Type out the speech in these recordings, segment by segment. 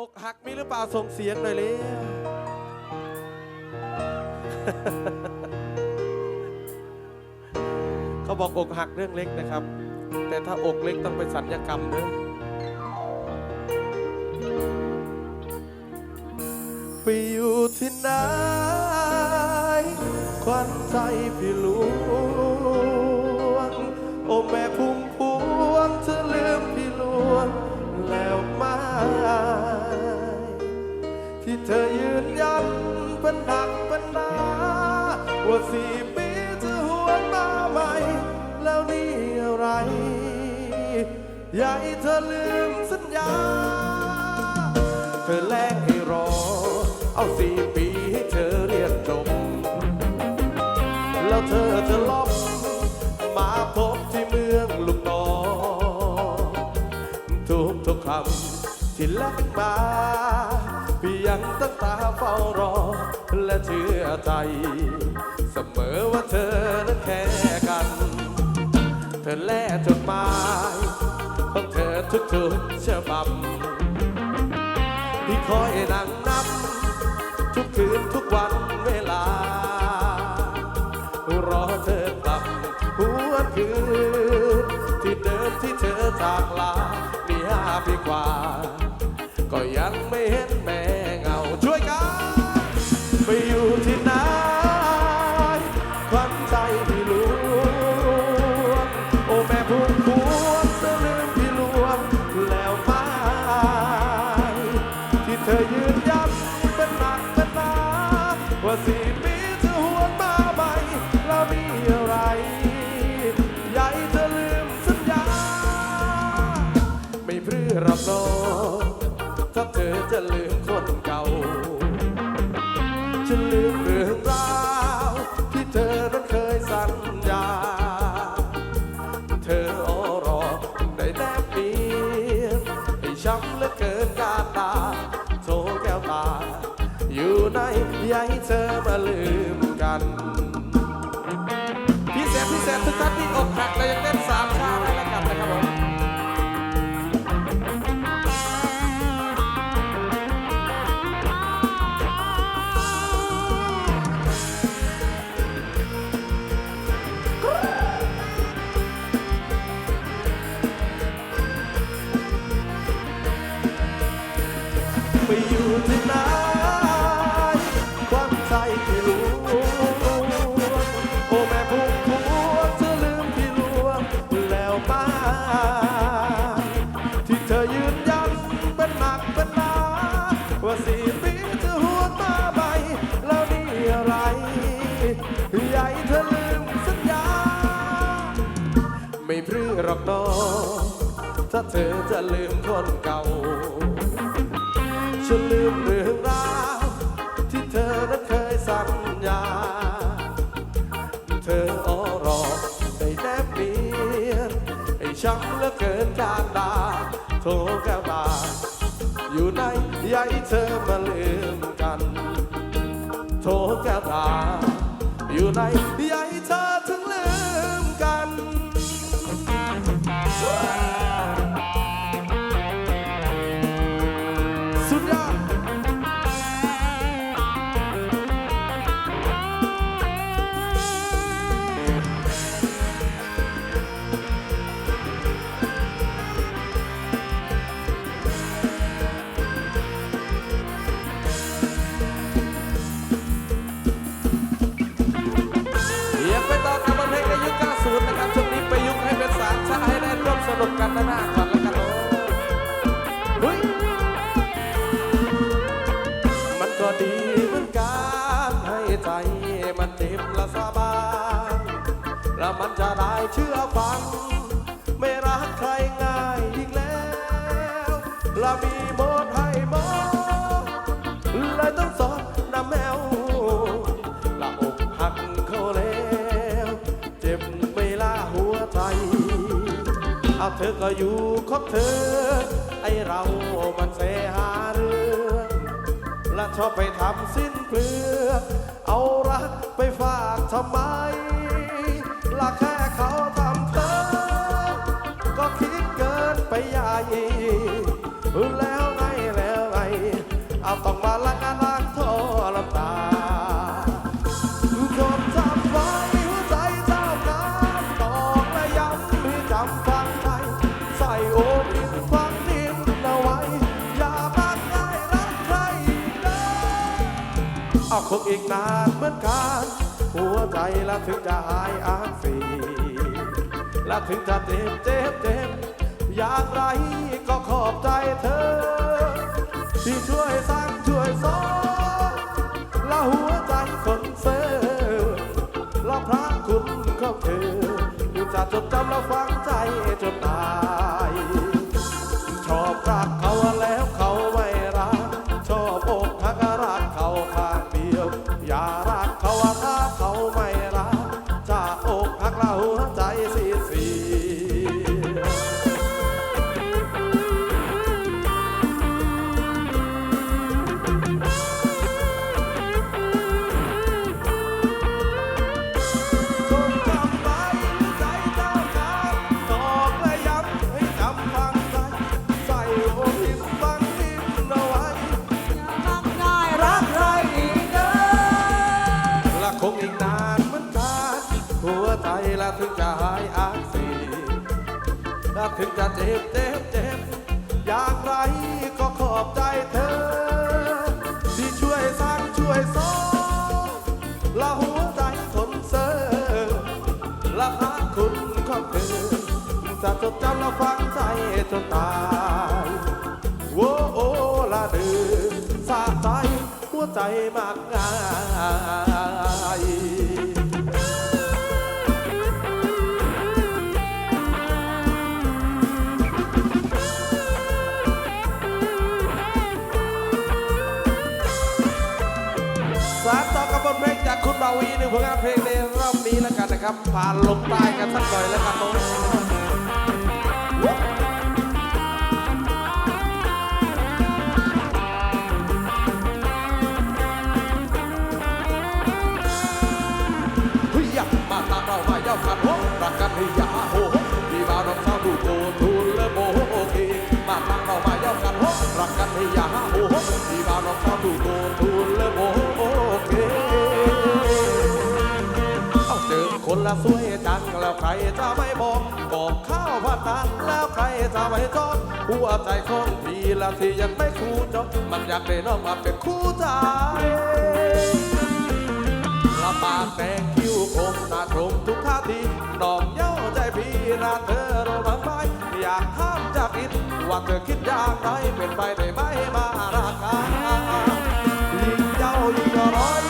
อกหักมีหรือเปล่าส่งเสียงหน่อยเลยเขาบอกอกหักเรื่องเล็กนะครับ แต่ถ้าอกเล็กต้องไปสัญญกรรมเนอะไปอยู่ที่ไหนควันใจพี่หลว อยาให้เธอลืมสัญญา เธอแลกให้รอ เอาสี่ปีให้เธอเรียนจบ แล้วเธอจะลบมาพบที่เมืองลุงนอทุกทุกคำที่แลกมาพี่ยังตั้งตาเฝ้ารอ และเชื่อใจ เสมอว่าเธอนั้นแค่กัน เธอแลจดหมาย ของเธอทุกๆฉบับที่คอยนั่งนับ ทุกคืนทุกวันเวลา รอเธอกลับหัวคืนที่เดิมที่เธอจากลาปีห้าปีกว่า ก็ยังไม่เห็นแม่ จะลืมคนเก่า ฉันลืมเรื่องราวที่เธอนั้นเคยสัญญา เธออรอได้แนบเนียนให้ช้ำเหลือเกินกาตา โทแก้วตา อยู่ในอยาให้เธอมาลืมกัน พิเศษพิเศษทุกท่านที่อกหักและยังเต้น ธอจะลืมคนเก่า ฉันลืมเรื่องราวที่เธอนั้นเคยสัญญา เธออรอได้แนบเนียนให้ช้ำเหลือเกินการดาโทรแก้วตาอยู่ในใยเธอมาลืมกัน โทรแก้วตาอยู่ในใยเธอถึงลืมกัน มันจะได้เชื่อฟัง ไม่รักใครง่ายอีกแล้วและมีบทให้บอกเลยต้องสอนน้ำแมวละอกหักเขาแล้วเจ็บไม่ลาหัวใจเอาเธอก็อยู่ของเธอ ไอเรามันเสหาเรื่องและชอบไปทำสิ้นเปลือกเอารักไปฝากทำไม แล้วไงแล้วไงเอาต้องมาลักลักทรมาคนทำไว้หัวใจเจ้าน้ำตอกและย้ำหรืจำฟังใจใส่โอดินฟังดินเอาไว้ อย่ามาง่ายรักใครนะเอาคงอีกนานเหมือนกัน หัวใจและถึงจะหายอาสีและถึงจะเจ็บเจ็บเจ็บ อยากไรก็ขอบใจเธอ ที่ช่วยสร้างช่วยสอนและหัวใจคนเซ่อและพระคุณขาเธอจะจดจำและฟังใจจนตาย ถึงจะเจ็บเจ็บเจ็บอย่างไรก็ขอบใจเธอ ที่ช่วยสร้างช่วยสอนละหัวใจทนเสริมละพระคุณของเธอจะจดจำละฟังใจจนตายโอ้โอละเดือสาใจหัวใจมากงาย ดูผลงานเพลงในรอบนี้แล้วกันนะครับผ่านลงใต้กันสักหน่อยแล้วกันน้ง ใครจะไม่บอกบอกข้าวผัดนั้นแล้วใครจะไม่จอดหัวใจของพี่ละที่ยังไม่คู่จบมันอยากได้น้องมาเป็นคู่ใจละปากแดงคิ้วคมตาตรงทุกท่าทีน้องเย้าใจพี่ระเธอระวังไปอยากถามจากอิดว่าเธอคิดอย่างไรเป็นไปได้ไหมมาราคายิ่งเย้ายิ่งร้อย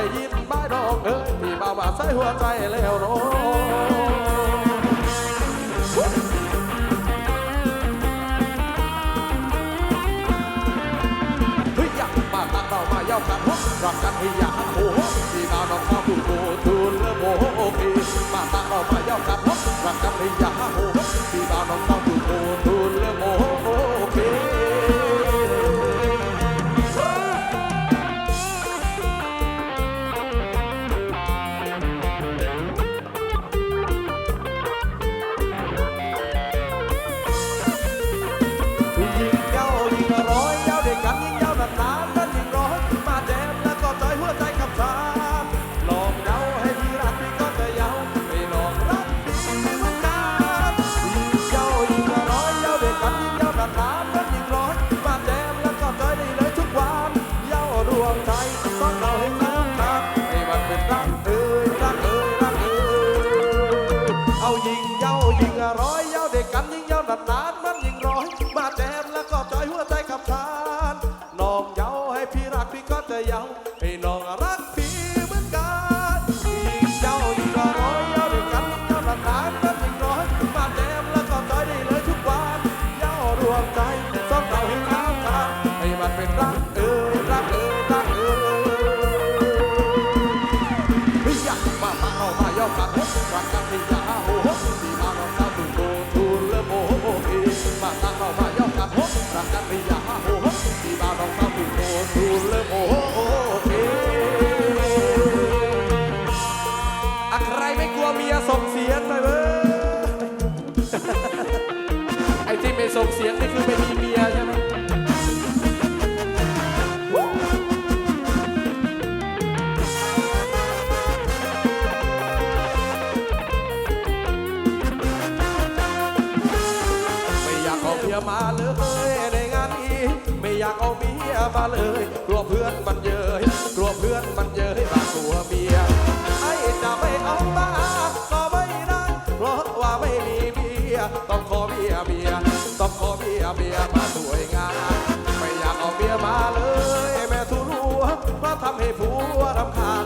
ได้ยินใบดอกเอ้ยพี่บ่าวว่าใส่หัวใจแล้วเนาะยาวกันฮกรักกันให้ยาโอ้โหพี่บ่าวน้องสาวผู้โกทูลเลิโมโอพีมาตาเรามายาวกันฮกรักกันให้ยาโอ้โห တယောက်အိမ်တော်ကရ เลยกลัวเพื่อนมันเย้ยกลัวเพื่อนมันเย้ยมากลัวเมียไอ้จะไม่เอามาก็ไม่ได้เพราะว่าไม่มีเมียต้องขอเมียเมียต้องขอเมียเมียมาสวยงามไม่อยากเอาเมียมาเลย แม่ทุรัวเพราะทำให้ผัวรำคาญ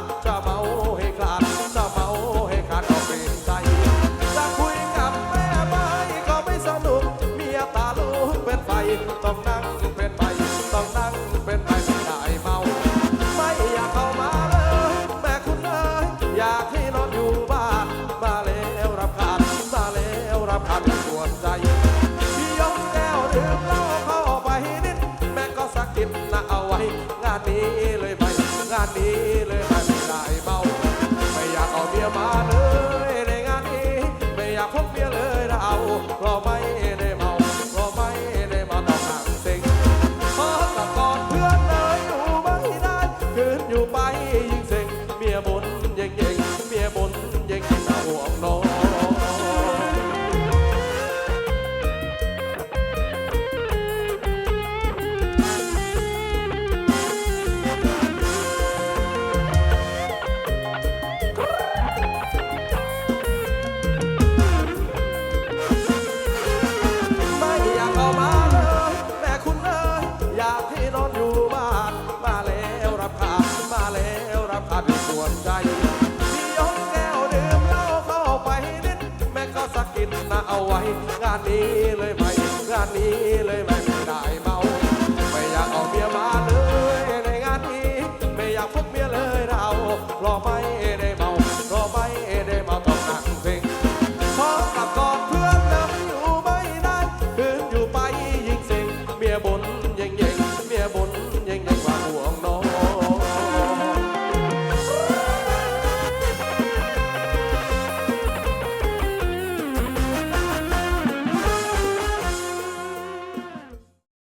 I feel it.